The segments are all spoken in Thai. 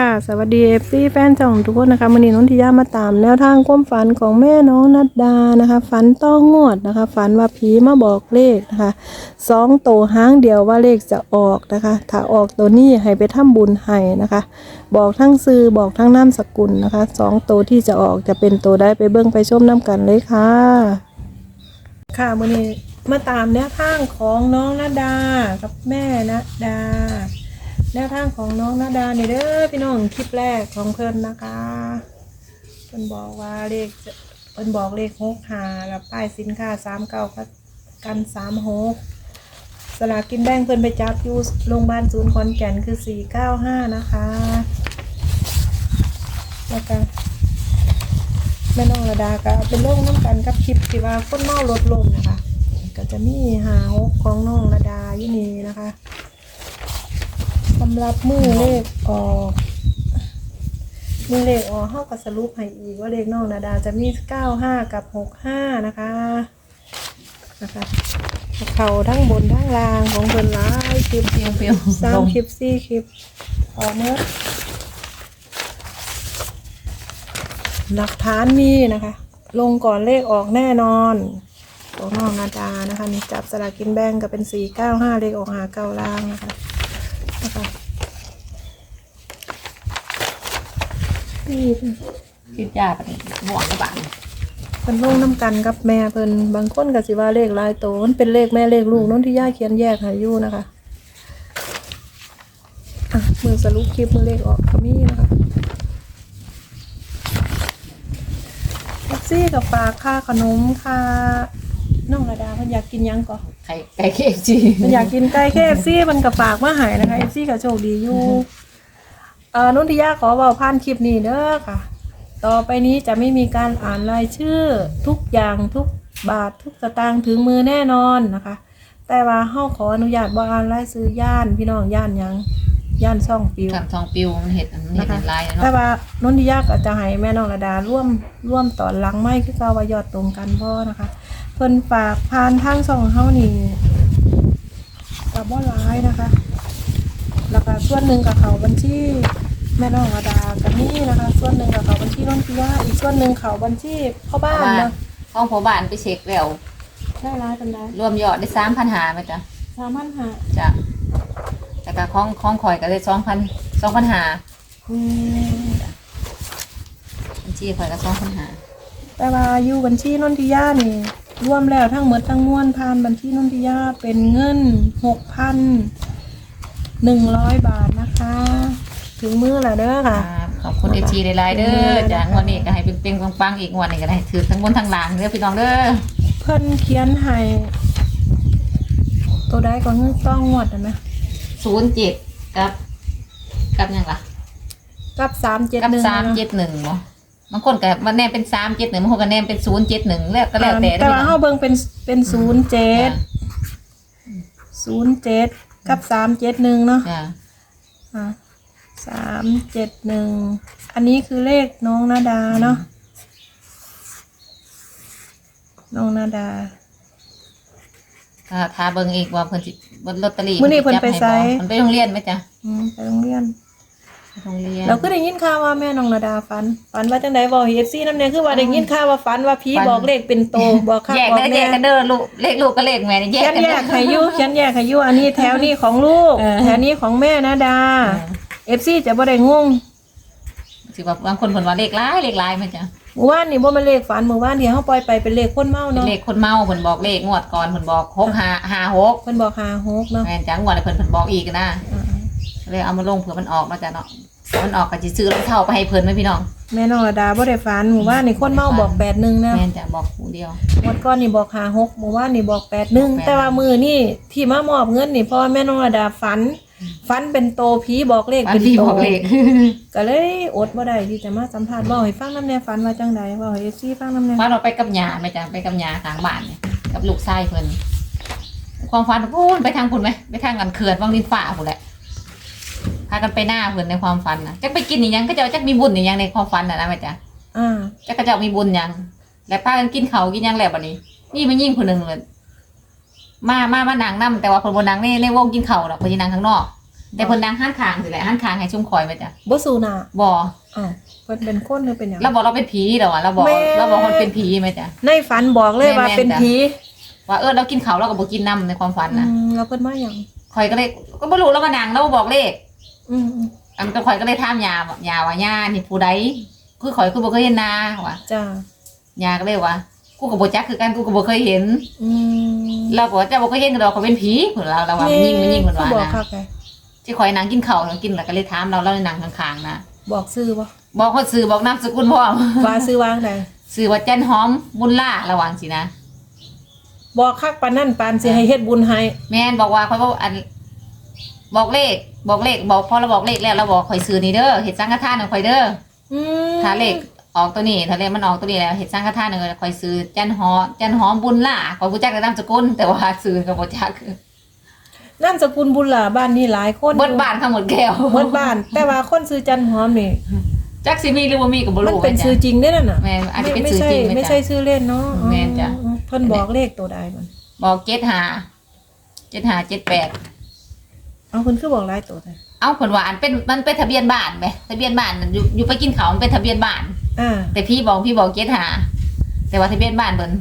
ค่ะสวัสดีเอฟซีแฟนจ่องทุกคนนะคะวันนี้นนทิยามาตามแนวทางความฝันของแม่น้องนัดดานะคะฝันต้องงวดนะคะ ฝันว่าผีมาบอกเลขนะคะสองโตวห้างเดียวว่าเลขจะออกนะคะ ถ้าออกตัวนี้ให้ไปทำบุญให้นะคะ บอกทั้งซื้อบอกทั้งนามสกุลนะคะสองโตวที่จะออกจะเป็นตัวได้ไปเบิ้งไปชมน้ำกันเลยค่ะ ค่ะวันนี้มาตามแนวทางของน้องนาดากับแม่นาดา แนวทางของน้องนาดาเนี่ยเด้อพี่น้องคลิปแรกของเพิ่นนะคะเพิ่นบอกว่าเลขเพิ่นบอกเลขหกหาแล้วป้ายสินค้าสามเก้ากันสามหกสลากกินแบ่งเพิ่นไปจับอยู่โรงพยาบาลศูนย์ขอนแก่นคือสี่เก้าห้านะคะแล้วก็แม่น้องระดาก็เป็นโรคน้ำกันกับคลิปที่ว่าคนเมาลดลงนะคะ ก็จะมีหาหกของน้องระดาอยู่นี่นะคะ สำหรับมือเลขออกมือเลขออกเข้ากับสรุปให้อีกว่าเลขน้องนาดาจะมีเก้าห้ากับหกห้านะคะนะคะเขาทั้งบนทั้งล่างของเพิ่นหลายคลิปเปรี้ยวเปรี้ยวสามลงคลิปสี่คลิปออกเมื่อหลักฐานมีนะคะ ลงก่อนเลขออกแน่นอนของน้องนาดานะคะนี่จับสลากกินแบ่งก็เป็นสี่เก้าห้าเลขออกหาเก้าล่างนะคะ นะคะนี่คิดยากปะเนี่ยห่วงกระบาดเพิ่นลงน้ำกันกับแม่เพิ่นบางคนก็สิว่าเลขลายโตมันเป็นเลขแม่เลขลูกน้นที่ย่าเขียนแยกห้อยู่นะคะอะมือสรุปคลิปมือเลขออกก็มีนะคะแท็กซี่กับฝาค่าขนมค่า น้องระดาเพิ่นอยากกินหยังก่อนไข่ไก่เคฟจีมันอยากกินไก่เคฟซีมันกับฝากมาใหายนะคะเอฟซีก็โชคดีอยู่เอ่อนุ่นทิยาขอเบาผ่านคลิปนี้เด้อค่ะ ต่อไปนี้จะไม่มีการอ่านรายชื่อ ทุกอย่างทุกบาททุกสตางค์ถึงมือแน่นอนนะคะ แต่ว่าเฮาขออนุญาตบ่อ่านรายชื่อย่านพี่น้องย่านหยัง ย่านช่องปิวทำทองปิวมันเห็ดมันเห็ดนะคะเป็นลายอะแต่เนาะว่านนทิยาก็จะให้แม่น้องระดาร่วมร่วมตอนหลังไม่คือเก่าว่ายอดตรงกันบ่นะคะ เพิ่นฝากผ่านทางช่องเฮานี่กับบ่ร้ายนะคะ แล้วก็ส่วนหนึ่งกับเขาบัญชีแม่น้องระดากับนี่นะคะ ส่วนหนึ่งกับเขาบัญชีนนทิยาอีกส่วนหนึ่งเขาบัญชีพ่อเพบ้าราะนว่าเนาะห้องผัวบ้านไปเช็คแล้วได้ร้ายกันได้รวมยอดได้สามพันหาไหมจ๊ะสามพันห้าจ้ะ แต่ก็คล้องคล้องข่อยก็ได้สองพันสองพันหาอืมบัญชีข่อยก็สองพันหาแต่ว่าอยู่บัญชีนนทิยานี่รวมแล้วทั้งหมดทั้งมวลผ่านบัญชีนนทิยาเป็นเงินหกพันหนึ่งร้อยบาทนะคะ ถึงมือแล้วเด้อค่ะ ขอบคุณเอฟซีหลายๆเด้อจ้ะงวดนี้ก็ให้เป็นเป็นปังๆอีกงวดนี้ก็ได้ถือทั้งบนทั้งล่างเด้อพี่น้องเด้อเพิ่นเขียนให้ตัวใดก็เงินต้องงวดอะนะ ศูนย์เจ็ดกับ กับหยังล่ะ กับสามเจ็ดกับหนึ่งสามเจ็ดหนึ่งเนาะบางคนก็มันแนมเป็นสามเจ็ดหนึ่งบางคนก็แนมเป็นศูนย์เจ็ดหนึ่งแล้วก็แล้วแต่แต่ว่าด้เฮาเบิ่งเป็นเป็นศูนย์เจ็ดจ้ะศูนย์เจ็ดกับสามเจ็ดหนึ่งเนาะจ้ะอะสามเจ็ดหนึ่งอันนี้คือเลขน้องนาดาเนาะน้องนาดาถ้าถ้าเบิ่งอีกว่าเพิ่นสิ บนลอตเตอรี่มื้อนี้เพิ่นไปไส เพิ่นไปโรงเรียนไหมจ๊ะอืมไปโรงเรียน ไปโรงเรียน เราก็ได้ยินข่าวว่าแม่น้องนาดาฝันฝันว่าจังไดบอกเอฟซีน้ำเนี่ยคือว่าได้ยินข่าวว่าฝันว่าผีฝัน บอกเลขเป็นโตบอกข้าแยกบอกได้แยแม่กกันเด้อลูกเลขลูกกับเลขแม่นี่แยเขีกยนกันแยเด้อ กให้อยุเขียนแยกให้อยุอันนี้แถวนี้ของลูกเออ แถวนี้ของแม่นาดาเอฟซีจะบ่ได้งง สิว่าบางคนเพิ่นว่าเลขหลายเลขหลายไหมจ๊ะ เมื่อวานนี่บ่แมันเลขฝันเมื่อวานที่เฮาปล่อยไปเป็นเลขคนเมาเป็นเนาะเลขคนเมาเพิ่นบอกเลขงวดก่อนเพิ่นบอก6 5 5 6เพิ่นบอกหาหกเนาะแม่นจังงวดนี้เพิ่นเพิ่นบอกอีกนะอ่าเลยเอามาลงเผื่อมันออกมาจ้ะเนาะถ้ามันออกก็สิซื้อรองเท้าไปให้เพิ่นไหมพี่น้องแม่น้องระดาบ่ได้ฝันเมื่อวานนี่คนเมาบอก81นะแม่นจะบอกผู้เดียว งวดก่อนนี่บอกหาหกเมื่อวานนี่บอก81แต่ว่ามือนี่ที่มามอบเงินนี่เพราะว่าแม่น้องระดาฝัน ฝันเป็นโตผีบอกเลขอันเป็นที่โตบอกเลขก็เลยอดบ่ได้ที่จะมาสัมภาษณ์บ่ให้ฟังน้ำแน่ฝันว่าจังใดบ่ให้ FC ฟังน้ำแน่ว่าเราไปกับยาไหมจ๊ะไปกับยาทางบ้านเนี่ยกับลูกชายเพิ่นความฝันพูนไปทางพุ่นไหมไปทางกันเขื่อนวังดินฝ่าพุ่นแหละพากันไปหน้าเพิ่นในความฝันนะจักไปกินอีหยังก็จะจักมีบุญอีหยังในความฝันน่ะนะแม่จ๊ะอ่าจักก็จะมีบุญหยัง แล้วพากันกินเขาวกินหยังแล้วบัดนี้ นี่มันยิ่งคนหนึ่งเลย มามามานั่งนํแต่ว่าคนบนนั่งในในวงกินเขาวหรอกเพิ่นสินั่งข้างนอก แต่เพิ่นนางหันคางสิแหละหันคางให้ชุ่มคอยไปจ้ะบ่สูหน้าบ่อ้าวเพิ่นเป็นคนหรือเป็นหยังเราบอกเราเป็นผีเหรอวะเราบอกแม่เราบอกคนเป็นผีไหมจ้ะในฝันบอกเลยว่าแม่นๆเป็นจ้ะผีว่าเออเรากินเขาวเราก็บอกกินน้ำในความฝันอืนะมแล้วเพิ่นมาหยังคอยก็เลยก็ไม่รู้แล้วมานางเราบอกเลขอืมอันก็คอยก็เลยถามยาว่ายาว่าย่านี่ผู้ใดคือคอยคือบ่เคยเห็นนาว่ะจ้ายาก็เลยว่ากูก็บ่จักคือกันกูก็บ่เคยเห็น อืม เราก็ว่าเจ้าบ่เคยเห็นก็ดอกเขาเป็นผีเพิ่นเราเราว่ามันยิ่งมันยิ่งเพิ่นว่าคือบอกนะคักไงที่คอยนางกินข้าวนางกินแล้วก็เลยถามเราเราเลยนั่งข้างๆนะบอกซื้อบ่บอกคนซื้อบอกนามสกุลพ่อว่าซื้อวางไหนซื้อว่าจันหอมบุญล่าระวังสินะ บอกคักปานนั่นปานสิให้เฮ็ดบุญให้แม่นบอกว่าเขาบอกอัน บอกเลข บอกเลข บอกพอเราบอกเลขแล้วเราบอกคอยซื้อนี่เด้อเห็ดสังฆทานของคอยเด้ออืมถ้าเลข ออกตัวนี้ถ้าเลขมันออกตัวนี้แล้วเห็ดสังฆทานหนึ่งคอยซื้อจันหอมจันหอมบุญล่าคอยผู้จักแต่นามสกุลแต่ว่าซื้อกับผู้จักคือนามสกุลบุญหลาบ้านนี้หลายคนเบิดบ้านข้างหมดแก้วเบิดบ้าน แต่ว่าคนซื้อจันหอมนี่จักสิมีหรือว่ามีกับบ่มันรู้เป็นแม่ซื้อจ้ะจริงเด้อนั่นน่ะแม่นอาจจะเป็นไม่ซื้อใช่จริงไม่แม่ใช่จ้ะซื้อเล่นเนาะแม่นจ้ะอืมเพิ่นบอกเลขตัวใดมันบอกเจ็ดหาเจ็ดหาเจ็ดแปดเอาเพิ่นคือบอกหลายตัวเลย เอาผลว่าอันเป็นมันเป็นทะเบียนบ้านไหมทะเบียนบ้านน่ะอยู่อยู่ไปกินเขาวมันเป็นทะเบียนบ้าน อ่าแต่พี่บอกพี่บอกเจ็ดหาแต่ว่าทะเบียนบ้านเพิ่น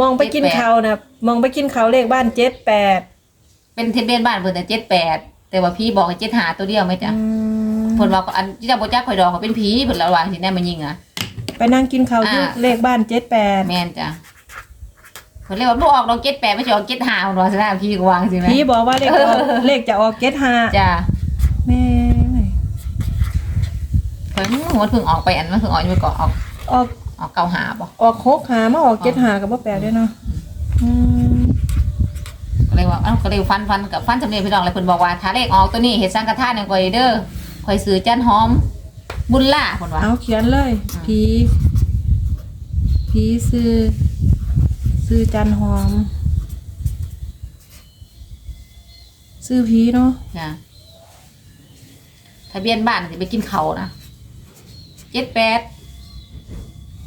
มองไปกินเจ็ดแปดข้าวนะมองไปกินข้าวเลขบ้านเจ็ดแปดเป็นทะเบียนบ้านเพิ่นแต่เจ็ดแปดแต่ว่าพี่บอกเจ็ดหาตัวเดียวไหมจ๊ะอืมเพิ่นว่าอันที่เจ้าบ่จักข่อยดอกเขาเป็นผีเพิ่นระวังสิแน่มันยิงอะ ไปนั่งกินข้าวที่อ่า เลขบ้านเจ็ดแปดแม่นจ้ะเพิ่นเลยว่าบ่ออกดอกเจ็ดแปดไม่ใช่ออกเจ็ดหาเพิ่นว่าสินะพี่ก็วางสิแม่ พี่บอกว่าเลขออกเลขจะออกเจ็ดห้าจ้ะ แม่ เพิ่นหัวเพิ่งออกไปอันมันเพิ่งออกอยู่ก่อนออกออกออกเก้าหาบ่ออกหกหามาออกเจ็ดหากับว่าแปลด้วยเนาะอืมก็เลยว่าเอ้าก็เลยฟันฟันกับฟันสำเร็จพี่น้องเลยเพิ่นบอกว่าถ้าเลขออกตัวนี้เฮ็ดสังฆทานให้ข่อยเด้อข่อยซื้อจันหอม บุญล่าเพิ่นว่าเอาเขียนเลยอืมผีผีซื้อซื้อจันหอม ซื้อผีเนาะจ้ะทะเบียนบ้านสิไปกินเขาวนะ เจ็ดแปด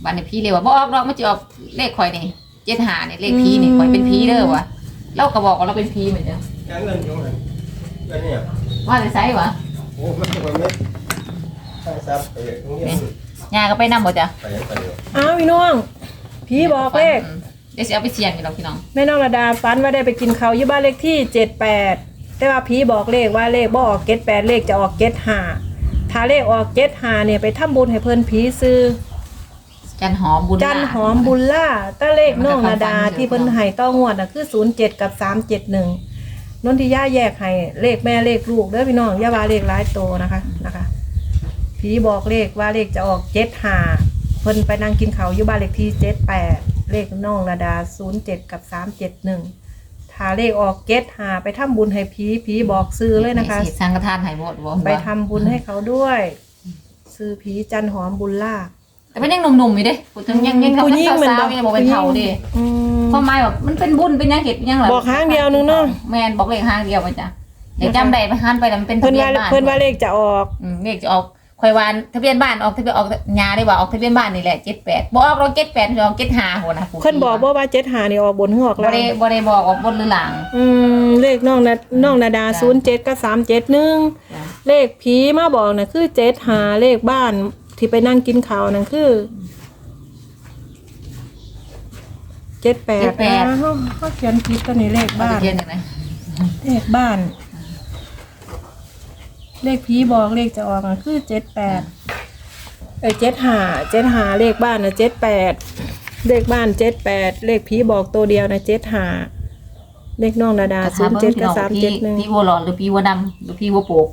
บ้านนี่พี่เลยว่าบออกดอกมันจะออกเลขข่อยนี่เจ็ดหานี่เลขพีนี่ข่อยเป็นพีเด้อวะเราก็บอกว่าเราเป็นพีเหมือนกันการเงินอยู่ไหนเงินเนี่ยว่าจะใช่วะโอ้มันจะไปไม่ใช่ซับไปตรงนี้ยาก็ไปนำบ่จ้ะไปยังไปอยู่อ้าวพี่น้องผีบอกเลขอืมเดี๋ยวสิเอาไปเสี่ยงอยู่ดอกพี่น้องแม่น้องระดาฝันว่าได้ไปกินข้าวยี่บ้านเลขที่เจ็ดแปดแต่ว่าผีบอกเลขว่าเลขบ่ออกเก็ดแปดเลขจะออกเก็ดห้า ถ้าเลขออกเก็ดห้าเนี่ยไปทำบุญให้เพิ่นผีซื้อจันหอมบุญจันล่าหอมบุญล่าตาเลขน้องระดามันจะที่เพิ่นให้ต้องวดน่ะคือศูนย์เจ็ดกับสามเจ็ดหนึ่งนนทิยาแยกให้เลขแม่เลขลูกเด้อพี่น้องอย่าว่าเลขหลายโตนะคะนะคะผีบอกเลขว่าเลขจะออกเจ็ดห้าเพิ่นไปนั่งกินข้าวอยู่บ้านเลขที่เจ็ดแปดเลขน้องระดาศูนย์เจ็ดกับสามเจ็ดหนึ่ง ถาเลขออกเกตหาไปทำบุญให้ผีผีบอกซื้อเลยนะคะเฮ็ดสังฆทานให้หมดบ่ไปทำบุญให้เขาด้วย ซื้อผีจันหอมบุญล่าแต่มันยังหนุ่มๆอยู่เด้พูดถึงยังยังผู้หญิงมันสาวๆยังบ่เป็นเฒ่าเด้อืม ความหมายแบบมันเป็นบุญเป็นหยังเห็ดหยังล่ะบอกครั้งเดียวนึงเนาะแม่นบอกเลขห้างเดียวไปจ้ะเดี๋ยวจำได้ไปหันไปแล้วมันเป็นเพิ่นเบียว่านบ้านเพิ่นว่าเลขจะออก อืมเลขจะออก คอยวานทะเบียนบ้านออกทะเบียนออกยาได้ว่าออกทะเบียนบ้านนี่แหละ78บ่ออกเรา78ออก75โหนะเพิ่นบอกว่าว่าเจ็ดหานี่ออกบนหัวออกบ่ล่างได้บ่ได้บอกว่าบนหรือหลัง อืมเลขน้องนาน้องนาดาศูนย์เจ็ดกับสามเจ็ดหนึ่งจ้ะเลขผีมาบอกน่ะคือเจ็ดหาเลขบ้านที่ไปนั่งกินข้าวนั่นคือเจ็ดแปดนะเขาเขาเขียนผิดตัวนี้เลขบ้าบ้านนเรียนจังได๋เลขบ้าน เลขผีบอกเลขจะออกอะคือเจ็ดแปดเอ้ยเจ็ดหาเจ็ดหาเลขบ้านนะเจ็ดแปดเลขบ้านเจ็ดแปดเลขผีบอกตัวเดียวนะเจ็ดหาเลขน้องดาดาศูนย์เจ็ดกับสามเจ็ดหนึ่งพี่วัวหลอดหรือพี่วัวดำหรือพี่วัวโปก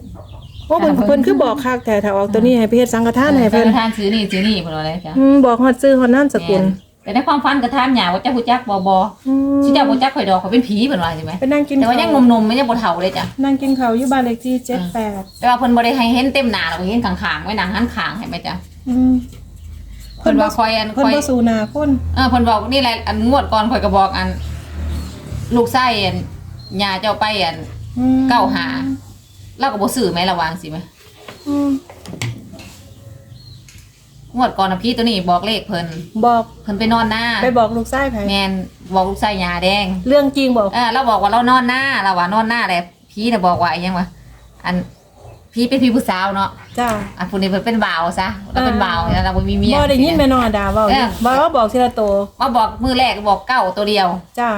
โอ้เพิ่นเพิ่นคือบอกคักแต่ถ้าออกตัวนี้ให้ไปเฮ็ดสังฆทานให้เพิ่เพิ่นนทานซื้อนี่ซื้อนี่เพิ่นว่าอะไรจ้ะอืมบอกฮอดซื้อฮอดนั่นสกุล แต่ในความฝันก็ถามหยาว่าเจ้าฮู้จักบ่บ่อืมสิเจ้าบ่จักข่อยดอกเขาเป็นผีเพิ่นว่าใช่ไหมไปนั่งกินแต่ว่าข้าวยังหนุ่มๆไม่ยังบ่เฒ่าเลยจ้ะ นั่งกินข้าวอยู่บ้านเลขที่เจ็ดแปดแต่ว่าเพิ่นบ่ได้ให้เห็นเต็มหน้าหรอกเห็นข้างๆไว้หนังหันข้างให้ไหมจ๊ะอืมเพิ่นว่าคอยอันเพิ่นคอย บ่สู่หน้าคนเออเพิ่นบอกนี่แหละอันงวดก่อนข่อยก็บอกอัน ลูกไส้อันยาเจ้าไปอันอืมเก้าหาเราก็บ่ซื้อไหมระวังสิไหมอืม งวดก่อนน่ะพี่ตัวนี้บอกเลขเพิ่นบอกเพิ่นไปนอนหน้าไปบอกลูกชายไผแม่นบอกลูกไส้ยาแดงเรื่องจริงบอกเออเราบอกว่าเรานอนหน้าเราว่านอนหน้าแหละพี่น่ะบอกว่าอีหยังวะอันอันพี่เป็นพี่ผู้สาวเนาะจ้าอันผู้นี้เพิ่นเป็นบ่าวซะเราเป็นบ่าวแล้วเราบ่มีเมียบ่ได้ยินแม่น้องอดาเว้าเออ บ่ว่าบอกทีละโตวมาบอกมือแรกก็บอกเก้าตัวเดียว จ้า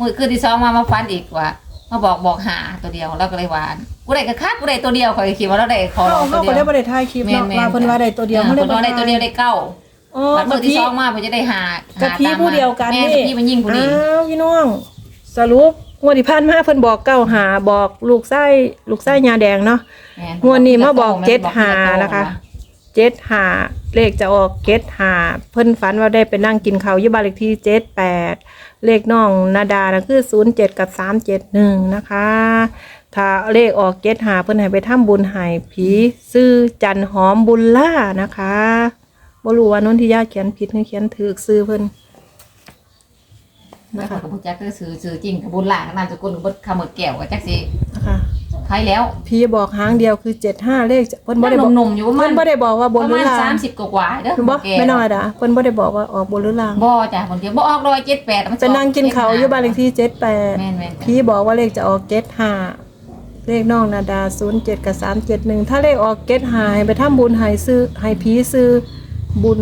มือคืนที่สองมามาฟันอีกว่า มาบอกบอกหาตัวเดียวเราก็เลยว่ากูได้ก็คักกูได้ตัวเดียวข่อยคิดว่าเราได้ขอเฮาตัเฮาวเดีก็ยวได้บ่ได้ถ่ายคลิปเนาะแม่นๆว่าเพิ่นว่าได้ตัวเดียวเออเฮาเพิ่นว่าได้ตัวเดียวได้เก้าอ๋อบัดมืกัอบที่พี่สองมาเพิ่นจะได้หากับหาพี่ตามผู้เดียวกันแม่นี่กับพี่มันยิ่งผู้นี้อ้าวพี่น้อง สรุปงวดที่ผ่านมาเพิ่นบอกเก้าหาบอกลูกไส้ลูกไส้ยาแดงเนาะแม่งวดนี้มาบอกแม่เจ็ดบอกหาทีลโตนะคะ เจ็ดหาเลขจะออกเจ็ดหาเพิ่นฝันว่าได้ไปนั่งกินข้าวอยู่บ้านเลขที่เจ็ดแปดเลขน้องนาดานะคือศูนย์เจ็ดกับสามเจ็ดหนึ่งนะคะ ถ้าเลขออกเจ็ดหาเพิ่นให้ไปทำบุญให้ผีซื้อจันหอมบุญล่านะคะบ่รู้ว่านนทิยาเขียนผิดหรือเขียนถูกซื้อเพิ่นแล้วนะคะเขาก็บ่จักก็ซื้อซื้อจริงกับบุญหลานนามสกุลกับบ่คำหมดแก้วก็จักสินะคะ ใครแล้วผีบอกหางเดียวคือเจ็ดห้าเลขเพิ่นบ่มันได้บอกหนุ่มๆอยู่ประมาเพิ่ณนบ่ได้บอกว่าบนหรือประมาณล่าง30กว่าๆเด้อเพิ่นบ่แก่ไม่น้อยดาเพิ่นบ่ได้บอกว่าออกบนหรือล่างบ่จ้ะคนเดียวบ่ออกร้อยเจ็ดแปดมันไปนั่งกินข้าวอยู่บ้านเลขที่เจ็ดแปดแม่นแม่นพี่บอกว่าเลขจะออกเจ็ดห้าเลขน้องนาดาศูนย์เจ็ดกับสามเจ็ดหนึ่งถ้าเลขออกเจ็ดหายไปทำบุญใหายซื้อใหายพีซื้อบุญ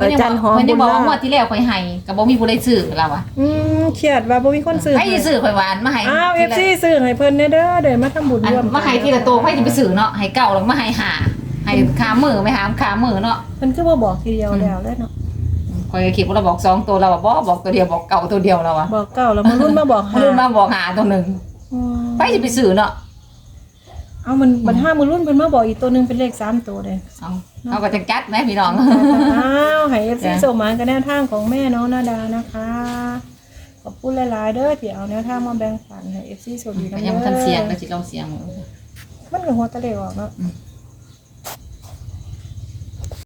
เอ่อจันหอมเพิ่นบุยังญบอกล่าว่างวดที่แล้วข่อยให้ก็บ่มีผู้ใดซื้อเราอะอืมเครียดว่าบ่มีคนซื้อไผสิซื้อข่อยหวานมาให้อ้าวที FC ละซื้อให้เพิ่นเด้อเด้อเดี๋ยวมาทำบุญอันร่วมมาให้ทีละโตไผสิไปซื้อเนาะให้เก่าแล้วมาให้หาให้ขามือไปหามขามือเนาะเพิ่นคือบ่บอกทีเดียวแล้วแล้วเนาะข่อยก็คิดว่าเราบอกสองตัวเราอะบ่บอกตัวเดียวบอกเก่าตัวเดียวเราอะบอกเก้าแล้วมารุ่นมาบอกมารุ่นมาบอกหาตัวหนึงอืม ไผสิไปซื้อเนาะ เอามันบัดห้ามือรุ่นเพิ่นมาบอกอีกตัวหนึงเป็นเลขสามตัวเด้เอาเอาก็จังจัดนะพี่น้อง อ้าวให้ FC จ้ะ ส่งมากันแนวทางของแม่น้องนาดานะคะ ขอบคุณหลายๆเด้อที่เอาแนวทางมาแบ่งปันให้ FC โชคดีก็กันยังเด้บ่ทันเสียงอก็สิลองเสียง มันก็หัวตะเลออกเนาะอืม